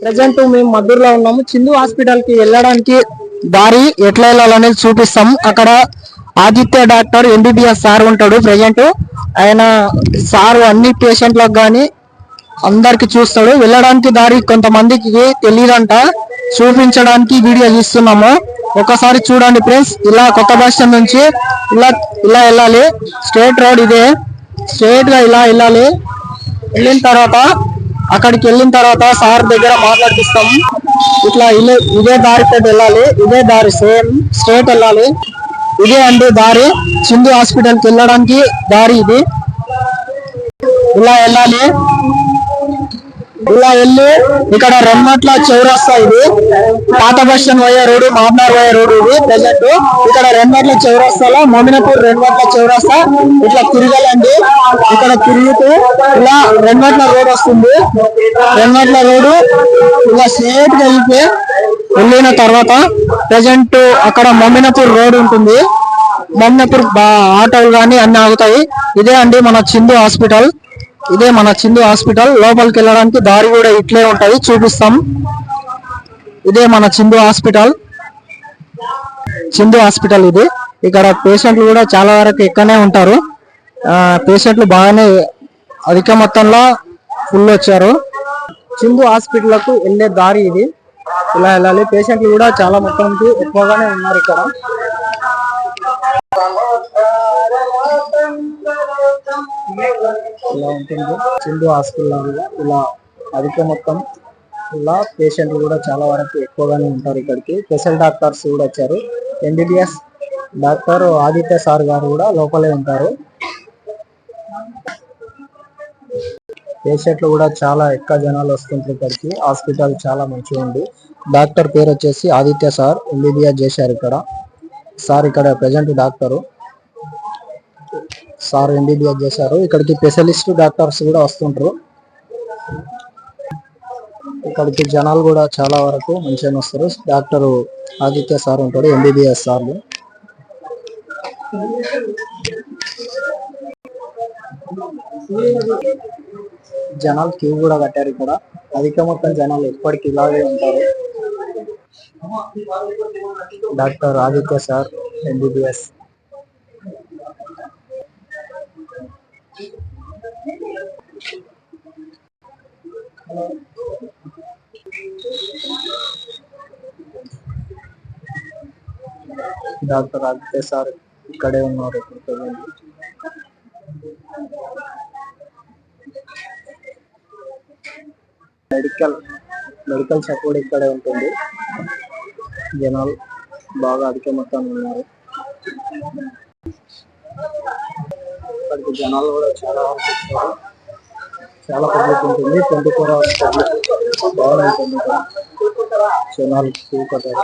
Present మేము మద్దూరులో ఉన్నాము. చిందు హాస్పిటల్కి వెళ్ళడానికి దారి ఎట్లా వెళ్ళాలనేది చూపిస్తాం. అక్కడ ఆదిత్య డాక్టర్ ఎంబీబీఎస్ సార్ ఉంటాడు ప్రజెంట్. ఆయన సార్ అన్ని పేషెంట్లకు కానీ అందరికి చూస్తాడు. వెళ్ళడానికి దారి కొంతమందికి తెలియదంట. చూపించడానికి వీడియో తీస్తున్నాము. ఒకసారి చూడండి ఫ్రెండ్స్. ఇలా కొత్త బస్ స్టాండ్ నుంచి ఇలా ఇలా వెళ్ళాలి. స్ట్రేట్ రోడ్ ఇదే. స్ట్రేట్గా ఇలా వెళ్ళాలి. వెళ్ళిన తర్వాత అక్కడికి వెళ్ళిన తర్వాత సార్ దగ్గర మాట్లాడిస్తాం ఇట్లా ఇదే ఇదే దారితో వెళ్ళాలి. ఇదే దారి సేమ్ స్ట్రేట్ వెళ్ళాలి. ఇదే అండి దారి. చిందు హాస్పిటల్కి వెళ్ళడానికి దారి ఇది. ఇలా వెళ్ళాలి. ఇలా వెళ్ళి ఇక్కడ రెమ్మట్ల చౌరస్తా ఇది. పాత బస్ పోయే రోడ్డు మామనార్ పోయే రోడ్డు ఇది ప్రజెంట్. ఇక్కడ రెమ్మట్ల చౌరస్తాలో మోమినపూర్ రెమ్మట్ల చౌరస్తా. ఇట్లా తిరగాలండి. ఇక్కడ తిరుగుతూ ఇలా రెమ్మట్ల రోడ్ వస్తుంది. రెమ్మట్ల రోడ్డు ఇలా స్ట్రేట్గా వెళ్తే వెళ్ళిన తర్వాత ప్రజెంట్ అక్కడ మోమినపూర్ రోడ్ ఉంటుంది. మోమినపూర్ ఆటోలు కానీ అన్ని ఆగుతాయి. ఇదే అండి మన చిందు హాస్పిటల్. ఇదే మన చిందు హాస్పిటల్. లోపలికి వెళ్ళడానికి దారి కూడా ఇట్లే ఉంటుంది. చూపిస్తాం. ఇదే మన చిందు హాస్పిటల్. చిందు హాస్పిటల్ ఇది. ఇక్కడ పేషెంట్లు కూడా చాలా వరకు ఇక్కడనే ఉంటారు. ఆ, పేషెంట్లు బాగానే అధిక మొత్తంలో ఫుల్ వచ్చారు. చిందు హాస్పిటల్కు వెళ్ళే దారి ఇది. ఇలా వెళ్ళాలి. పేషెంట్లు కూడా చాలా మొత్తానికి ఎక్కువగానే ఉన్నారు ఇక్కడ. ఇలా ఉంటుంది? చిందు హాస్పిటల్ ఇలా అధిక మొత్తం ఇలా పేషెంట్లు కూడా చాలా వరకు ఎక్కువగానే ఉంటారు ఇక్కడికి. స్పెషల్ డాక్టర్స్ కూడా వచ్చారు. ఎంబీబీఎస్ డాక్టర్ ఆదిత్య సార్ గారు కూడా లోపలే ఉంటారు. పేషెంట్లు కూడా చాలా ఎక్కువ జనాలు వస్తుంటారు ఇక్కడికి. హాస్పిటల్ చాలా మంచిగా ఉంది. డాక్టర్ పేరు వచ్చేసి ఆదిత్య సార్. ఎంబీబీఎస్ చేశారు ఇక్కడ. సార్ ఇక్కడ ప్రజెంట్ డాక్టరు. సార్ ఎంబీబీఎస్ చేశారు. ఇక్కడికి స్పెషలిస్ట్ డాక్టర్స్ కూడా వస్తుంటారు. ఇక్కడికి జనాలు కూడా చాలా వరకు మంచిగా వస్తారు. డాక్టర్ ఆదిత్య సార్ ఉంటాడు ఎంబీబీఎస్ సార్లు. జనాలు క్యూ కూడా కట్టారు ఇక్కడ. అధిక మొత్తం జనాలు ఎప్పటికి ఇలాగే ఉంటారు. Doctor Aditya sir MBBS doctor Aditya sir ఇక్కడే ఉన్నారు. ఇప్పుడు మెడికల్ మెడికల్ సపోర్ట్ ఇక్కడే ఉంటుంది. జనాలు బాగా అధిక మొత్తాన్ని ఉన్నారు. ఇక్కడికి జనాలు కూడా చాలా వచ్చారు చాలా పబ్లిక్ ఉంటుంది ట్వంటీ ఫోర్ అవర్స్ పబ్లిక్ బాగా ఉంటుంది ఇక్కడ జనాలు క్యూ కట్టారు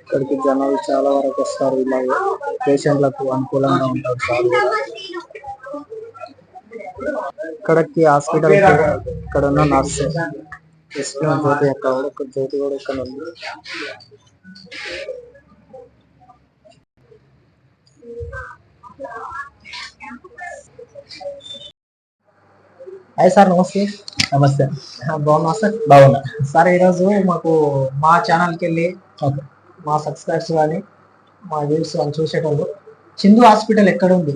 ఇక్కడికి జనాలు చాలా వరకు వస్తారు ఇలాగే పేషెంట్లకు అనుకూలంగా ఉంటారు సార్ కూడా ఇక్కడికి హాస్పిటల్ ఇక్కడ ఉన్న నర్స్. జ్యోతి అక్కడ కూడా జ్యోతి కూడా ఇక్కడ ఉంది. హాయ్ సార్ నమస్తే. నమస్తే. బాగున్నా సార్? బాగున్నా. సార్ ఈరోజు మాకు మా ఛానల్కి వెళ్ళి మా సబ్స్క్రైబర్స్ కానీ మా వ్యూస్ కానీ చూసేటోళ్ళు. చిందు హాస్పిటల్ ఎక్కడ ఉంది?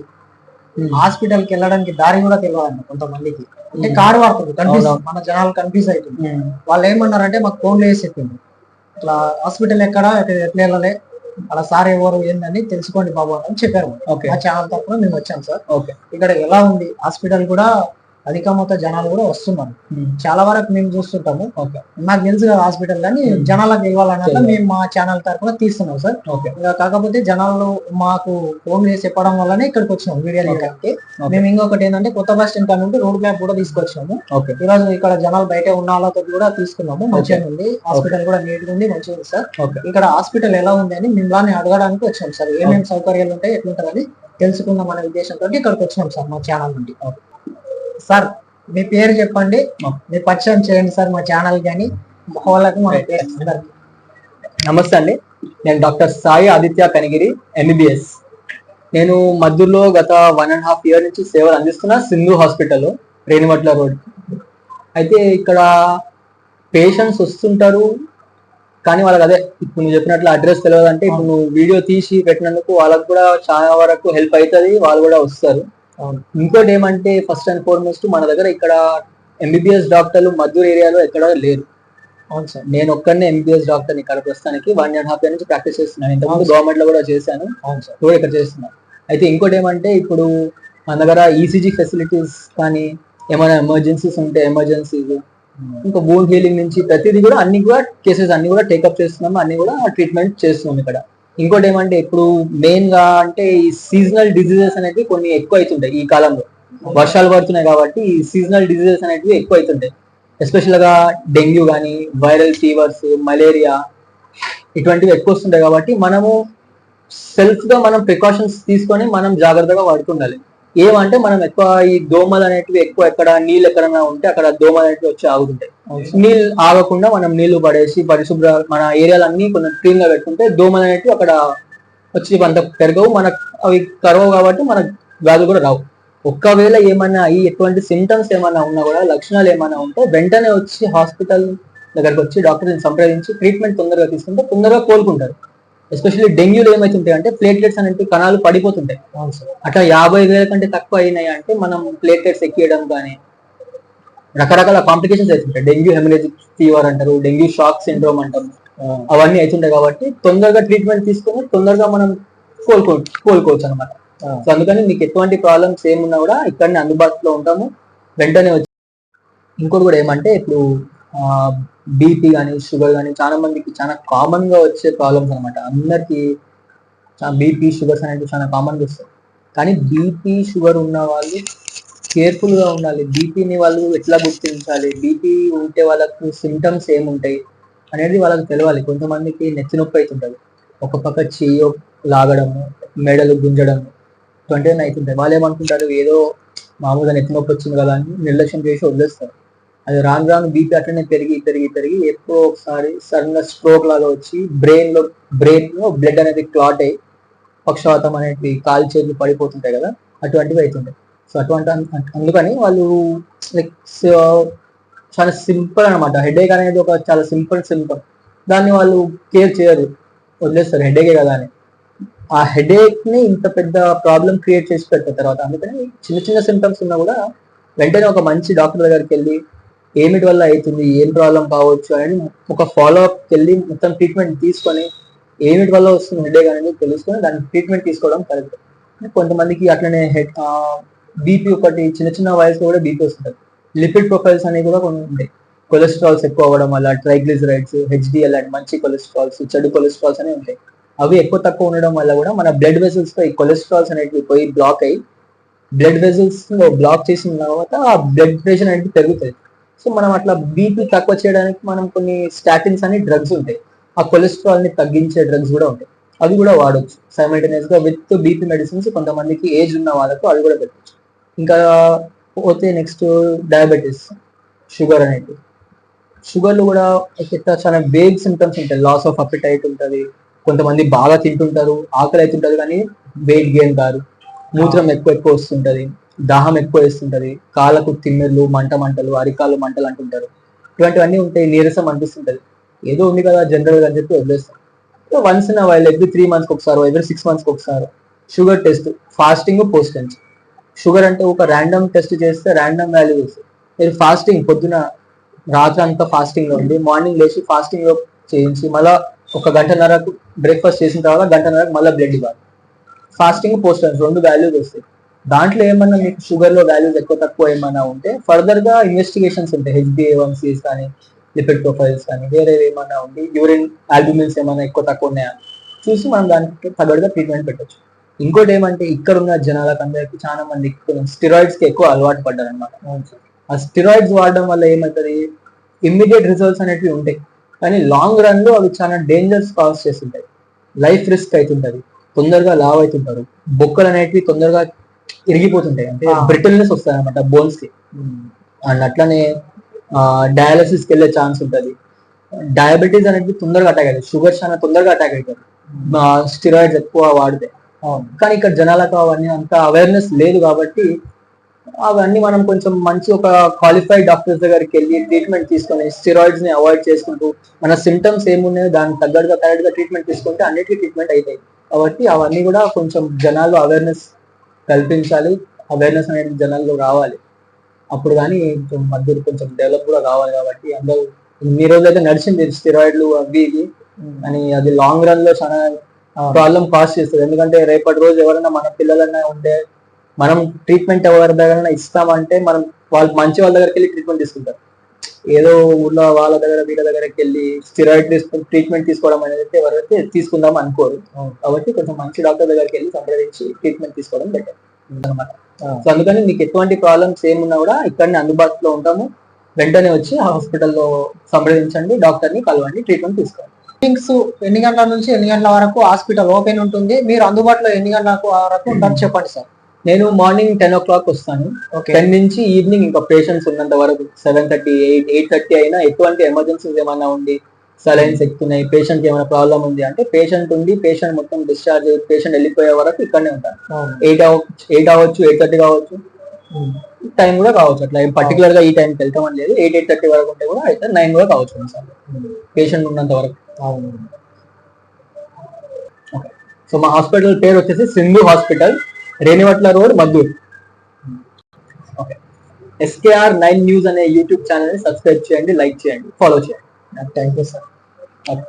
హాస్పిటల్కి వెళ్ళడానికి దారి కూడా తెలియదండి కొంతమందికి. అంటే కారు వాడుతుంది కన్ఫ్యూజ్ మన జనాలు కన్ఫ్యూజ్ అవుతుంది వాళ్ళు ఏమన్నారంటే మాకు ఫోన్ వేసి చెప్పింది ఇట్లా హాస్పిటల్ ఎక్కడ ఎట్లా వెళ్ళాలి అలా సార్ ఎవరు ఏందని తెలుసుకోండి బాబు అని చెప్పారు. ఆ ఛానల్ తరఫున మేము వచ్చాం సార్. ఓకే ఇక్కడ ఎలా ఉంది? హాస్పిటల్ కూడా అధిక మొత్తం జనాలు కూడా వస్తున్నారు. చాలా వరకు మేము చూస్తుంటాము. ఓకే. నాకు తెలుసు కదా హాస్పిటల్ కానీ జనాలకు తెలియాలన్నట్టు మేము మా ఛానల్ తరఫున తీస్తున్నాం సార్. ఓకే. ఇంకా కాకపోతే జనాలు మాకు ఫోన్ చేసి చెప్పడం వల్లనే ఇక్కడికి వచ్చినాం వీడియో తీయడానికి మేము ఇంకొకటి ఏంటంటే కొత్త బస్ స్టాండ్ కాడ నుండి రోడ్ మ్యాప్ కూడా తీసుకొచ్చినాము. ఓకే. ఈ రోజు ఇక్కడ జనాలు బయట ఉన్న వాళ్ళతో కూడా తీసుకున్నాము. మంచిగా ఉంది. హాస్పిటల్ కూడా నీట్గా ఉంది మంచిగా ఉంది సార్. ఓకే. ఇక్కడ హాస్పిటల్ ఎలా ఉంది అని మిమ్మల్ని అడగడానికి వచ్చాం సార్. ఏమేమి సౌకర్యాలు ఉంటాయి ఎట్లుంటారని తెలుసుకుందాం అనే ఉద్దేశంతో ఇక్కడికి వచ్చినాం సార్ మా ఛానల్ నుండి. సార్ మీ పేరు చెప్పండి. మీ పరిచయం చేయండి సార్ మా ఛానల్ కానీ వాళ్ళకి అందరికి. నమస్తే అండి. నేను డాక్టర్ సాయి ఆదిత్య కనిగిరి ఎంబీబీఎస్ నేను మద్దూరులో గత వన్ అండ్ హాఫ్ ఇయర్ నుంచి సేవలు అందిస్తున్నా సింధు హాస్పిటల్లో రేణిమట్ల రోడ్. అయితే ఇక్కడ పేషెంట్స్ వస్తుంటారు కానీ వాళ్ళకి అదే ఇప్పుడు నువ్వు చెప్పినట్లు అడ్రస్ తెలియదు అంటే ఇప్పుడు నువ్వు వీడియో తీసి పెట్టినందుకు వాళ్ళకు కూడా చాలా వరకు హెల్ప్ అవుతుంది వాళ్ళు కూడా వస్తారు. ఇంకోటి ఏమంటే ఫస్ట్ అండ్ ఫార్మోస్ట్ మన దగ్గర ఇక్కడ ఎంబీబీఎస్ డాక్టర్లు మద్దూరు ఏరియాలో ఎక్కడ లేరు. అవును సార్. నేను ఒక్కనే ఎంబీబీఎస్ డాక్టర్ ఇక్కడ ప్రస్తుతానికి వన్ అండ్ హాఫ్ ఇయర్ నుంచి ప్రాక్టీస్ చేస్తున్నాను. ఇంతకుముందు గవర్నమెంట్లో కూడా చేశాను. అవును సార్. కూడా ఇక్కడ చేస్తున్నా అయితే ఇంకోటి ఏమంటే ఇప్పుడు మన దగ్గర ఈసీజీ ఫెసిలిటీస్ కానీ ఏమైనా ఎమర్జెన్సీస్ ఉంటే ఎమర్జెన్సీస్ ఇంకా బోన్ హీలింగ్ నుంచి ప్రతిదీ కూడా అన్ని కూడా కేసెస్ అన్ని కూడా టేకప్ చేస్తున్నాము. అన్ని కూడా ట్రీట్మెంట్ చేస్తున్నాం ఇక్కడ. ఇంకోటి ఏమంటే ఇప్పుడు మెయిన్గా అంటే ఈ సీజనల్ డిజీజెస్ అనేవి కొన్ని ఎక్కువ అవుతుంటాయి ఈ కాలంలో. వర్షాలు పడుతున్నాయి కాబట్టి ఈ సీజనల్ డిజీజెస్ అనేవి ఎక్కువ అవుతుంటాయి ఎస్పెషల్గా డెంగ్యూ కానీ వైరల్ ఫీవర్స్ మలేరియా ఇటువంటివి ఎక్కువ వస్తుంటాయి కాబట్టి మనము సెల్ఫ్గా మనం ప్రికాషన్స్ తీసుకొని మనం జాగ్రత్తగా వాడుతుండాలి ఏమంటే మనం ఎక్కువ ఈ దోమలు అనేటివి ఎక్కువ ఎక్కడ నీళ్ళు ఎక్కడన్నా ఉంటే అక్కడ దోమలు అనేటివి వచ్చి ఆగుతుంటాయి. నీళ్ళు ఆగకుండా మనం నీళ్ళు పడేసి పరిశుభ్ర మన ఏరియాలన్నీ కొంచెం క్లీన్గా పెట్టుకుంటే దోమలు అనేటివి అక్కడ వచ్చి అంత పెరగవు. మనకు అవి కరవవు కాబట్టి మన వ్యాధులు కూడా రావు. ఒక్కవేళ ఏమన్నా ఈ ఎటువంటి సిమ్టమ్స్ ఏమన్నా ఉన్నా కూడా లక్షణాలు ఏమన్నా ఉంటే వెంటనే వచ్చి హాస్పిటల్ దగ్గరకు వచ్చి డాక్టర్ని సంప్రదించి ట్రీట్మెంట్ తొందరగా తీసుకుంటే తొందరగా కోలుకుంటారు. ఎస్పెషల్లీ డెంగ్యూలు ఏమైతుంటాయి అంటే ప్లేట్లెట్స్ అనేవి కణాలు పడిపోతుంటాయి. అట్లా యాభై వేల కంటే తక్కువ అయినాయి అంటే మనం ప్లేట్లెట్స్ ఎక్కియడం కానీ రకరకాల కాంప్లికేషన్స్ అవుతుంటాయి. డెంగ్యూ హెమరేజిక్ ఫీవర్ అంటారు డెంగ్యూ షాక్ సిండ్రోమ్ అంటాం అవన్నీ అవుతుంటాయి కాబట్టి తొందరగా ట్రీట్మెంట్ తీసుకొని తొందరగా మనం కోలుకో కోలుకోవచ్చు అనమాట సో అందుకని మీకు ఎటువంటి ప్రాబ్లమ్స్ ఏమున్నా కూడా ఇక్కడనే అందుబాటులో ఉంటాము. వెంటనే వచ్చి ఇంకోటి కూడా ఏమంటే ఇప్పుడు బీపీ కానీ షుగర్ కానీ చాలా మందికి చాలా కామన్గా వచ్చే ప్రాబ్లమ్స్ అనమాట అందరికి బీపీ షుగర్స్ అనేవి చాలా కామన్గా వస్తాయి. కానీ బీపీ షుగర్ ఉన్న వాళ్ళు కేర్ఫుల్గా ఉండాలి. బీపీని వాళ్ళు ఎట్లా గుర్తించాలి? బీపీ ఉంటే వాళ్ళకు సిమ్టమ్స్ ఏముంటాయి అనేది వాళ్ళకి తెలవాలి. కొంతమందికి నెత్తి నొప్పి అవుతుంటది ఒక పక్క చెయ్యి లాగడము మెడలు గుంజడము ఇటువంటివన్నీ అవుతుంటాయి వాళ్ళు ఏమనుకుంటారు? ఏదో మామూలుగా నెత్తి నొప్పి వచ్చింది కదా అని నిర్లక్ష్యం చేసి వదిలేస్తారు. అది రాను రాను బీపీ అట్లనే పెరిగి పెరిగి పెరిగి ఎప్పుడో ఒకసారి సడన్గా స్ట్రోక్ లాగా వచ్చి బ్రెయిన్లో బ్రెయిన్లో బ్లడ్ అనేది క్లాట్ అయ్యి పక్షవాతం అనేటివి కాలు చేతులు పడిపోతుంటాయి కదా అటువంటివి అవుతుంటాయి సో అటువంటి అందుకని వాళ్ళు లైక్ చాలా సింపుల్ అనమాట హెడేక్ అనేది ఒక చాలా సింపుల్ సింపుల్ దాన్ని వాళ్ళు కేర్ చేయరు. వదిలేస్తారు హెడేకే కదా అని. ఆ హెడేక్ని ఇంత పెద్ద ప్రాబ్లం క్రియేట్ చేసి పెడతారు తర్వాత అందుకని చిన్న చిన్న సింటమ్స్ ఉన్నా కూడా వెంటనే ఒక మంచి డాక్టర్ దగ్గరికి వెళ్ళి ఏమిటి వల్ల అవుతుంది? ఏం ప్రాబ్లం కావచ్చు? అని ఒక ఫాలో అప్ వెళ్ళి మొత్తం ట్రీట్మెంట్ తీసుకొని ఏమిటి వల్ల వస్తుంది? హెడేక్ అనేది తెలుసుకొని దాని ట్రీట్మెంట్ తీసుకోవడం కరెక్ట్ కొంతమందికి అట్లనే హెడ్ బీపీ ఒకటి చిన్న చిన్న వయసులో కూడా బీపీ వస్తుంది లిపిడ్ ప్రొఫైల్స్ అనేవి కూడా కొన్ని ఉంటాయి. కొలెస్ట్రాల్స్ ఎక్కువ అవ్వడం వల్ల ట్రైగ్లిజరైడ్స్ హెచ్డిఎల్ అండ్ మంచి కొలెస్ట్రాల్స్ చెడు కొలెస్ట్రాల్స్ అనేవి ఉంటాయి. అవి ఎక్కువ తక్కువ ఉండడం వల్ల కూడా మన బ్లడ్ వెజల్స్ పై ఈ కొలెస్ట్రాల్స్ అనేటివి పోయి బ్లాక్ అయ్యి బ్లడ్ వెజల్స్ బ్లాక్ చేసిన తర్వాత ఆ బ్లడ్ ప్రెషర్ అనేది పెరుగుతుంది. సో మనం అట్లా బీపీ తక్కువ చేయడానికి మనం కొన్ని స్టాటిన్స్ అని డ్రగ్స్ ఉంటాయి. ఆ కొలెస్ట్రాల్ని తగ్గించే డ్రగ్స్ కూడా ఉంటాయి. అవి కూడా వాడొచ్చు. సైమల్టేనియస్గా విత్ బీపీ మెడిసిన్స్ కొంతమందికి ఏజ్ ఉన్న వాళ్ళకు అవి కూడా పెట్టచ్చు. ఇంకా పోతే నెక్స్ట్ డయాబెటీస్ షుగర్ అనేది. షుగర్లు కూడా ఇట్లా చాలా వేగ్ సిమ్టమ్స్ ఉంటాయి. లాస్ ఆఫ్ అపిటైట్ ఉంటుంది. కొంతమంది బాగా తింటుంటారు ఆకలి అవుతుంటారు కానీ వెయిట్ గెయిన్ కాదు. మూత్రం ఎక్కువ ఎక్కువ వస్తుంటది. దాహం ఎక్కువ వేస్తుంటది కాళ్ళకు తిమ్మిర్లు మంట మంటలు అరికాలు మంటలు అంటుంటారు. ఇటువంటివన్నీ ఉంటాయి నీరసం అనిపిస్తుంటది. ఏదో ఉంది కదా జనరల్ అని చెప్పి వదిలేస్తాం. Once in while every three మంత్స్కి ఒకసారి ఎవ్రీ సిక్స్ మంత్స్కి ఒకసారి sugar test fasting post tense sugar అంటే ఒక ర్యాండమ్ టెస్ట్ చేస్తే ర్యాండమ్ వాల్యూ వస్తుంది మీరు ఫాస్టింగ్ పొద్దున రాత్రి అంతా ఫాస్టింగ్లో ఉండి మార్నింగ్ లేచి ఫాస్టింగ్లో చేయించి మళ్ళా ఒక గంటన్నరకు బ్రేక్ఫాస్ట్ చేసిన తర్వాత గంటన్నరకు మళ్ళీ బ్లడ్ ఇవ్వాలి. ఫాస్టింగ్ పోస్ట్ రెండు వాల్యూస్ వస్తాయి. దాంట్లో ఏమన్నా మీకు షుగర్లో వాల్యూస్ ఎక్కువ తక్కువ ఏమైనా ఉంటే ఫర్దర్గా ఇన్వెస్టిగేషన్స్ ఉంటాయి. హెచ్బిఏ కానీ లిపిడ్ ప్రొఫైల్స్ కానీ వేరే ఏమన్నా ఉండి యూరిన్ ఆల్బుమిన్స్ ఏమైనా ఎక్కువ తక్కువ ఉన్నాయా? చూసి మనం దానికి తగ్గట్టుగా ట్రీట్మెంట్ పెట్టచ్చు. ఇంకోటి ఏమంటే ఇక్కడ ఉన్న జనాలకు అందరికి చాలా మంది స్టిరాయిడ్స్కి ఎక్కువ అలవాటు పడ్డారు అనమాట ఆ స్టిరాయిడ్స్ వాడడం వల్ల ఏమవుతుంది? ఇమ్మీడియట్ రిజల్ట్స్ అనేటివి ఉంటాయి. కానీ లాంగ్ రన్లో అవి చాలా డేంజర్స్ కాజ్ చేస్తుంటాయి. లైఫ్ రిస్క్ అవుతుంటది తొందరగా లావ్ అవుతుంటారు. బొక్కలు అనేటివి తొందరగా ఇరిగిపోతుంటాయి. అంటే. బ్రిటిల్నెస్ వస్తాయి అనమాట బోన్స్కి అండ్ అట్లనే డయాలసిస్కి వెళ్ళే ఛాన్స్ ఉంటుంది. డయాబెటీస్ అనేది తొందరగా అటాక్ అవుతుంది షుగర్స్ అనేది తొందరగా అటాక్ అవుతుంది స్టిరాయిడ్స్ ఎక్కువ వాడితే. కానీ ఇక్కడ జనాలకు అవన్నీ అంత అవేర్నెస్ లేదు కాబట్టి అవన్నీ మనం కొంచెం మంచి ఒక క్వాలిఫైడ్ డాక్టర్స్ దగ్గరికి వెళ్ళి ట్రీట్మెంట్ తీసుకొని స్టిరాయిడ్స్ని అవాయిడ్ చేసుకుంటూ మన సిమ్టమ్స్ ఏమున్నాయో దానికి తగ్గట్టుగా కరెక్ట్గా ట్రీట్మెంట్ తీసుకుంటే అన్నిటికీ ట్రీట్మెంట్ అవుతాయి కాబట్టి అవన్నీ కూడా కొంచెం జనాల్లో అవేర్నెస్ కల్పించాలి. అవేర్నెస్ అనేది జనాల్లో రావాలి. అప్పుడు కానీ కొంచెం మధ్య కొంచెం డెవలప్ కూడా కావాలి కాబట్టి అందరూ ఇన్ని రోజులైతే అయితే నడిచింది స్టిరాయిడ్లు అవి ఇవి. అని అది లాంగ్ రన్లో చాలా ప్రాబ్లం కాస్ చేస్తుంది. ఎందుకంటే రేపటి రోజు ఎవరైనా మన పిల్లలన్నా ఉంటే మనం ట్రీట్మెంట్ ఎవరి దగ్గర ఇస్తామంటే మనం వాళ్ళు మంచి వాళ్ళ దగ్గరికి వెళ్ళి ట్రీట్మెంట్ తీసుకుంటారు. ఏదో ఊళ్ళో వాళ్ళ దగ్గర వీళ్ళ దగ్గరికి వెళ్ళి స్టిరాయిడ్ ట్రీట్మెంట్ తీసుకోవడం అనేది అయితే ఎవరైతే తీసుకుందాం అనుకోరు. కాబట్టి కొంచెం మంచి డాక్టర్ దగ్గరికి వెళ్ళి సంప్రదించి ట్రీట్మెంట్ తీసుకోవడం బెటర్ అనమాట సో అందుకని మీకు ఎటువంటి ప్రాబ్లమ్స్ ఏమున్నా కూడా ఇక్కడనే అందుబాటులో ఉంటాము. వెంటనే వచ్చి హాస్పిటల్లో సంప్రదించండి డాక్టర్ని కలవండి ట్రీట్మెంట్ తీసుకోండి. టైమింగ్స్ ఎన్ని గంటల నుంచి ఎన్ని గంటల వరకు హాస్పిటల్ ఓపెన్ ఉంటుంది? మీరు అందుబాటులో ఎన్ని గంటల వరకు ఉంటారు? చెప్పండి సార్. నేను మార్నింగ్ టెన్ ఓ క్లాక్ వస్తాను. టెన్ నుంచి ఈవినింగ్ ఇంకా పేషెంట్స్ ఉన్నంత వరకు seven thirty eight eight thirty అయినా ఎటువంటి ఎమర్జెన్సీస్ ఏమైనా ఉండి సలైన్స్ ఎక్కుతున్నాయి పేషెంట్ ఏమైనా ప్రాబ్లం ఉంది అంటే పేషెంట్ ఉండి పేషెంట్ మొత్తం డిశ్చార్జ్ పేషెంట్ వెళ్ళిపోయే వరకు ఇక్కడనే ఉంటాను. ఎయిట్ అవ్వచ్చు ఎయిట్ అవ్వచ్చు ఎయిట్ థర్టీ కావచ్చు. టైం కూడా కావచ్చు అట్లా. పర్టికులర్గా ఈ టైంకి వెళ్తామని లేదు. ఎయిట్ ఎయిట్ థర్టీ వరకు ఉంటే కూడా అయితే నైన్ కూడా కావచ్చు సార్. పేషెంట్ ఉన్నంత వరకు. సో మా హాస్పిటల్ పేరు వచ్చేసి Sindhu hospital. Renivatla road Maddur okay. SKR nine news అనే యూట్యూబ్ ఛానల్ని సబ్స్క్రైబ్ చేయండి లైక్ చేయండి ఫాలో చేయండి. Thank you sir. ఓకే.